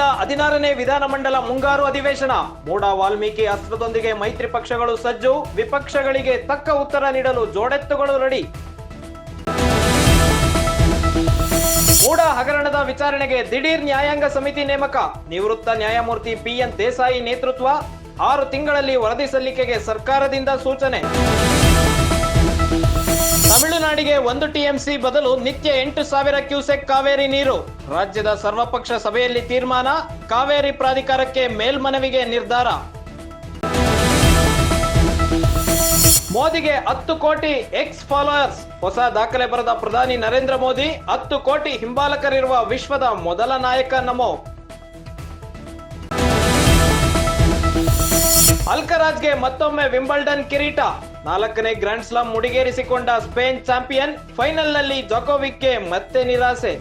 ಇಂದಿನಿಂದ ಹದಿನಾರನೇ ವಿಧಾನಮಂಡಲ ಮುಂಗಾರು ಅಧಿವೇಶನ. ಮೂಡ ವಾಲ್ಮೀಕಿ ಅಸ್ತ್ರದೊಂದಿಗೆ ಮೈತ್ರಿ ಪಕ್ಷಗಳು ಸಜ್ಜು, ವಿಪಕ್ಷಗಳಿಗೆ ತಕ್ಕ ಉತ್ತರ ನೀಡಲು ಜೋಡೆತ್ತುಗಳು ರೆಡಿ. ಮೂಡ ಹಗರಣದ ವಿಚಾರಣೆಗೆ ದಿಢೀರ್ ನ್ಯಾಯಾಂಗ ಸಮಿತಿ ನೇಮಕ. ನಿವೃತ್ತ ನ್ಯಾಯಮೂರ್ತಿ ಪಿಎನ್ ದೇಸಾಯಿ ನೇತೃತ್ವ. ಆರು ತಿಂಗಳಲ್ಲಿ ವರದಿ ಸಲ್ಲಿಕೆಗೆ ಸರ್ಕಾರದಿಂದ ಸೂಚನೆ. ತಮಿಳುನಾಡಿಗೆ ಒಂದು ಟಿಎಂಸಿ ಬದಲು ನಿತ್ಯ ಎಂಟು ಸಾವಿರ ಕ್ಯೂಸೆಕ್ ಕಾವೇರಿ ನೀರು. ರಾಜ್ಯದ ಸರ್ವಪಕ್ಷ ಸಭೆಯಲ್ಲಿ ತೀರ್ಮಾನ, ಕಾವೇರಿ ಪ್ರಾಧಿಕಾರಕ್ಕೆ ಮೇಲ್ಮನವಿಗೆ ನಿರ್ಧಾರ. ಮೋದಿಗೆ ಹತ್ತು ಕೋಟಿ ಎಕ್ಸ್ ಫಾಲೋಯರ್ಸ್ ಹೊಸ ದಾಖಲೆ ಬರೆದ ಪ್ರಧಾನಿ ನರೇಂದ್ರ ಮೋದಿ, ಹತ್ತು ಕೋಟಿ ಹಿಂಬಾಲಕರಿರುವ ವಿಶ್ವದ ಮೊದಲ ನಾಯಕ ನಮೋ. ಅಲ್ಕರಾಜ್ಗೆ ಮತ್ತೊಮ್ಮೆ ವಿಂಬಲ್ಡನ್ ಕಿರೀಟ. ನಾಲ್ಕನೇ ಗ್ರ್ಯಾಂಡ್ ಸ್ಲಾಮ್ ಮುಡಿಗೇರಿಸಿಕೊಂಡ ಸ್ಪೇನ್ ಚಾಂಪಿಯನ್ ಫೈನಲ್ನಲ್ಲಿ ಜೊಕೋವಿಕ್ಗೆ ಮತ್ತೆ ನಿರಾಸೆ.